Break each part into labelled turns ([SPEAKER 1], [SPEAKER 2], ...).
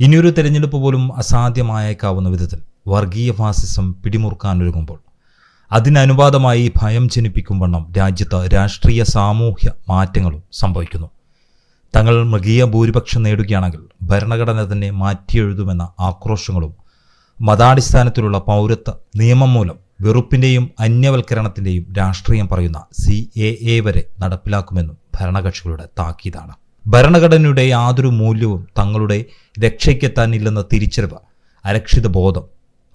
[SPEAKER 1] ഇനിയൊരു തെരഞ്ഞെടുപ്പ് പോലും അസാധ്യമായേക്കാവുന്ന വിധത്തിൽ വർഗീയ ഫാസിസം പിടിമുറുക്കാനൊരുങ്ങുമ്പോൾ അതിനനുപാതമായി ഭയം ജനിപ്പിക്കും വണ്ണം രാജ്യത്ത് രാഷ്ട്രീയ സാമൂഹ്യ മാറ്റങ്ങളും സംഭവിക്കുന്നു. തങ്ങൾ മൃഗീയ ഭൂരിപക്ഷം നേടുകയാണെങ്കിൽ ഭരണഘടന തന്നെ മാറ്റിയെഴുതുമെന്ന ആക്രോശങ്ങളും മതാടിസ്ഥാനത്തിലുള്ള പൗരത്വ നിയമം മൂലം വെറുപ്പിന്റെയും അന്യവൽക്കരണത്തിന്റെയും രാഷ്ട്രീയം പറയുന്ന സി എ എ വരെ നടപ്പിലാക്കുമെന്നും ഭരണകക്ഷികളുടെ താക്കീതാണ്. ഭരണഘടനയുടെ യാതൊരു മൂല്യവും തങ്ങളുടെ രക്ഷയ്ക്കെത്താനില്ലെന്ന തിരിച്ചറിവ് അരക്ഷിത ബോധം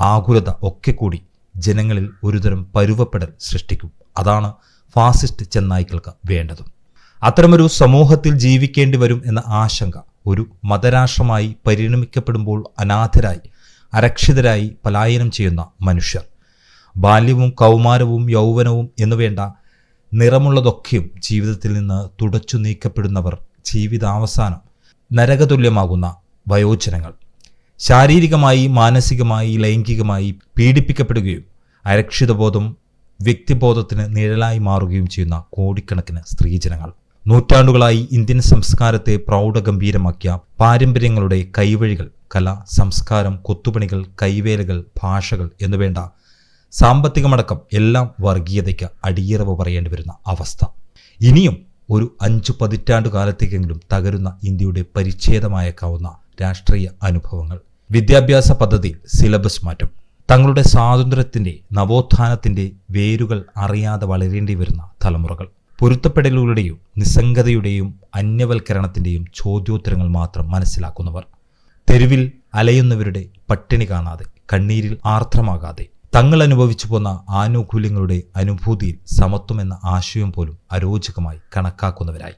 [SPEAKER 1] ആകുലത ഒക്കെ കൂടി ജനങ്ങളിൽ ഒരുതരം പരുവപ്പെടൽ സൃഷ്ടിക്കും. അതാണ് ഫാസിസ്റ്റ് ചെന്നായ്ക്കൾക്ക് വേണ്ടതും. അത്തരമൊരു സമൂഹത്തിൽ ജീവിക്കേണ്ടി വരും എന്ന ആശങ്ക ഒരു മതരാഷ്ട്രമായി പരിണമിക്കപ്പെടുമ്പോൾ അനാഥരായി അരക്ഷിതരായി പലായനം ചെയ്യുന്ന മനുഷ്യർ. ബാല്യവും കൗമാരവും യൗവനവും എന്നുവേണ്ട നിറമുള്ളതൊക്കെയും ജീവിതത്തിൽ നിന്ന് തുടച്ചു നീക്കപ്പെടുന്നവർ ജീവിതാവസാനം നരകതുല്യമാകുന്ന വയോജനങ്ങൾ. ശാരീരികമായി മാനസികമായി ലൈംഗികമായി പീഡിപ്പിക്കപ്പെടുകയും അരക്ഷിതബോധം വ്യക്തിബോധത്തിന് നിഴലായി മാറുകയും ചെയ്യുന്ന കോടിക്കണക്കിന് സ്ത്രീജനങ്ങൾ. നൂറ്റാണ്ടുകളായി ഇന്ത്യൻ സംസ്കാരത്തെ പ്രൗഢഗംഭീരമാക്കിയ പാരമ്പര്യങ്ങളുടെ കൈവഴികൾ കല സംസ്കാരം കൊത്തുപണികൾ കൈവേലകൾ ഭാഷകൾ എന്നുവേണ്ട സാമ്പത്തികമടക്കം എല്ലാം വർഗീയതയ്ക്ക് അടിയറവ് പറയേണ്ടി വരുന്ന അവസ്ഥ. ഇനിയും ഒരു അഞ്ചു പതിറ്റാണ്ടു കാലത്തേക്കെങ്കിലും തകരുന്ന ഇന്ത്യയുടെ പരിച്ഛേദമായേക്കാവുന്ന രാഷ്ട്രീയ അനുഭവങ്ങൾ. വിദ്യാഭ്യാസ പദ്ധതിയിൽ സിലബസ് മാറ്റം. തങ്ങളുടെ സ്വാതന്ത്ര്യത്തിന്റെ നവോത്ഥാനത്തിന്റെ വേരുകൾ അറിയാതെ വളരേണ്ടി വരുന്ന തലമുറകൾ. പൊരുത്തപ്പെടലുകളുടെയും നിസ്സംഗതയുടെയും അന്യവൽക്കരണത്തിന്റെയും ചോദ്യോത്തരങ്ങൾ മാത്രം മനസ്സിലാക്കുന്നവർ. തെരുവിൽ അലയുന്നവരുടെ പട്ടിണി കാണാതെ കണ്ണീരിൽ ആർദ്രമാകാതെ തങ്ങൾ അനുഭവിച്ചു പോന്ന ആനുകൂല്യങ്ങളുടെ അനുഭൂതിയിൽ സമത്വം എന്ന ആശയം പോലും അരോചകമായി കണക്കാക്കുന്നവരായി.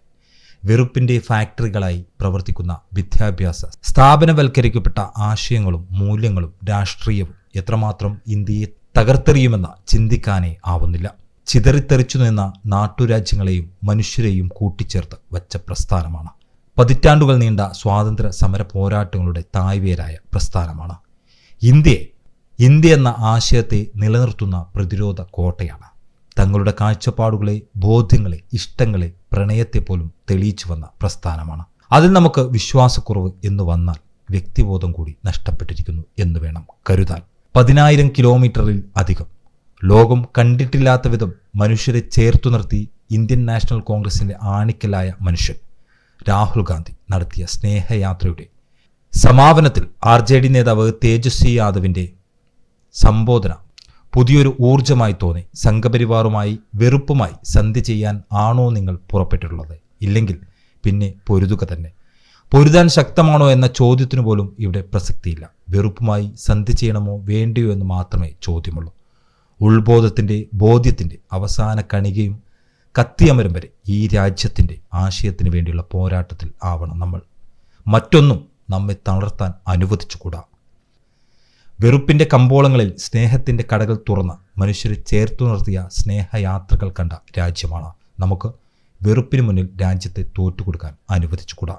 [SPEAKER 1] വെറുപ്പിന്റെ ഫാക്ടറികളായി പ്രവർത്തിക്കുന്ന വിദ്യാഭ്യാസ സ്ഥാപനവൽക്കരിക്കപ്പെട്ട ആശയങ്ങളും മൂല്യങ്ങളും രാഷ്ട്രീയവും എത്രമാത്രം ഇന്ത്യയെ തകർത്തെറിയുമെന്ന് ചിന്തിക്കാനേ ആവുന്നില്ല. ചിതറിത്തെറിച്ചു നിന്ന നാട്ടുരാജ്യങ്ങളെയും മനുഷ്യരെയും കൂട്ടിച്ചേർത്ത് വച്ച പ്രസ്ഥാനമാണ്. പതിറ്റാണ്ടുകൾ നീണ്ട സ്വാതന്ത്ര്യ സമര പോരാട്ടങ്ങളുടെ തായ്വേരായ പ്രസ്ഥാനമാണ്. ഇന്ത്യയെ ഇന്ത്യ എന്ന ആശയത്തെ നിലനിർത്തുന്ന പ്രതിരോധ കോട്ടയാണ്. തങ്ങളുടെ കാഴ്ചപ്പാടുകളെ ബോധ്യങ്ങളെ ഇഷ്ടങ്ങളെ പ്രണയത്തെ പോലും തെളിയിച്ചു വന്ന പ്രസ്ഥാനമാണ്. അതിൽ നമുക്ക് വിശ്വാസക്കുറവ് എന്ന് വന്നാൽ വ്യക്തിബോധം കൂടി നഷ്ടപ്പെട്ടിരിക്കുന്നു എന്ന് വേണം കരുതാൻ. പതിനായിരം കിലോമീറ്ററിൽ അധികം. ലോകം കണ്ടിട്ടില്ലാത്ത വിധം മനുഷ്യരെ ചേർത്തു നിർത്തി ഇന്ത്യൻ നാഷണൽ കോൺഗ്രസിന്റെ ആണിക്കലായ മനുഷ്യൻ രാഹുൽ ഗാന്ധി നടത്തിയ സ്നേഹയാത്രയുടെ സമാപനത്തിൽ ആർ ജെ ഡി നേതാവ് തേജസ്വി യാദവിന്റെ സംബോധന. പുതിയൊരു ഊർജമായി തോന്നി. സംഘപരിവാറുമായി വെറുപ്പുമായി സന്ധി ചെയ്യാൻ ആണോ നിങ്ങൾ പുറപ്പെട്ടിട്ടുള്ളത്? ഇല്ലെങ്കിൽ പിന്നെ പൊരുതുക തന്നെ. പൊരുതാൻ ശക്തമാണോ എന്ന ചോദ്യത്തിനു പോലും ഇവിടെ പ്രസക്തിയില്ല. വെറുപ്പുമായി സന്ധി ചെയ്യണമോ വേണ്ടിയോ എന്ന് മാത്രമേ ചോദ്യമുള്ളൂ. ഉൾബോധത്തിന്റെ ബോധ്യത്തിന്റെ അവസാന കണികയും കത്തിയമരം വരെ ഈ രാജ്യത്തിന്റെ ആശയത്തിന് വേണ്ടിയുള്ള പോരാട്ടത്തിൽ ആവണം നമ്മൾ. മറ്റൊന്നും നമ്മെ തളർത്താൻ അനുവദിച്ചുകൂടാ. വെറുപ്പിന്റെ കമ്പോളങ്ങളിൽ സ്നേഹത്തിന്റെ കടകൾ തുറന്ന് മനുഷ്യരെ ചേർത്തു നിർത്തിയ സ്നേഹയാത്രകൾ കണ്ട രാജ്യമാണ്. നമുക്ക് വെറുപ്പിന് മുന്നിൽ രാജ്യത്തെ തോറ്റുകൊടുക്കാൻ അനുവദിച്ചുകൂടാ?